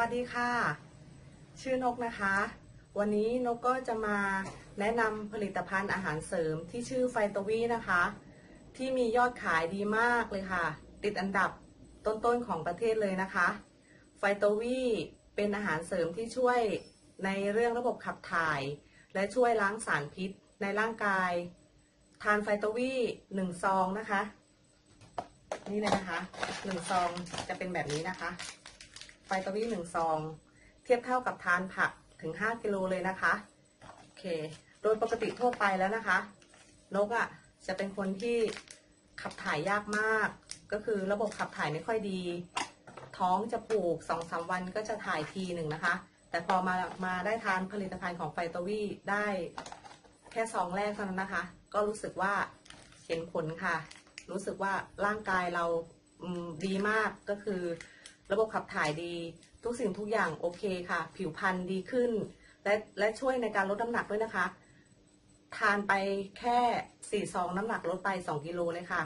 วัสดีค่ะ ชื่อนกนะคะ วันนี้นกก็จะมาแนะนำผลิตภัณฑ์อาหารเสริมที่ชื่อไฟโตวีนะคะ ที่มียอดขายดีมากเลยค่ะ ติดอันดับต้นๆของประเทศเลยนะคะ ไฟโตวีเป็นอาหารเสริมที่ช่วยในเรื่องระบบขับถ่าย และช่วยล้างสารพิษในร่างกาย ทานไฟโตวีหนึ่งซองนะคะ นี่เลยนะคะหนึ่งซองจะเป็นแบบนี้นะคะ ไฟตวีหนึ่งซอง เทียบเท่ากับทานผักถึง5กิโลเลยนะคะ โอเค โดยปกติทั่วไปแล้วนะคะ นกอะ่ะจะเป็นคนที่ขับถ่ายยากมาก ก็คือระบบขับถ่ายไม่ค่อยดี ท้องจะผูกสองสามวันก็จะถ่ายทีหนึ่งนะคะ แต่พอมามาได้ทานผลิตภัณฑ์ของไฟตวีได้แค่ซองแรกเท่านั้นนะคะ ก็รู้สึกว่าเห็นผลค่ะ รู้สึกว่าร่างกายเราดีมากก็คือ ระบบขับถ่ายดี ทุกสิ่งทุกอย่างโอเคค่ะ ผิวพรรณดีขึ้น และและช่วยในการลดน้ำหนักด้วยนะคะ ทานไปแค่สี่ซองน้ำหนักลดไปสองกิโลเลยค่ะ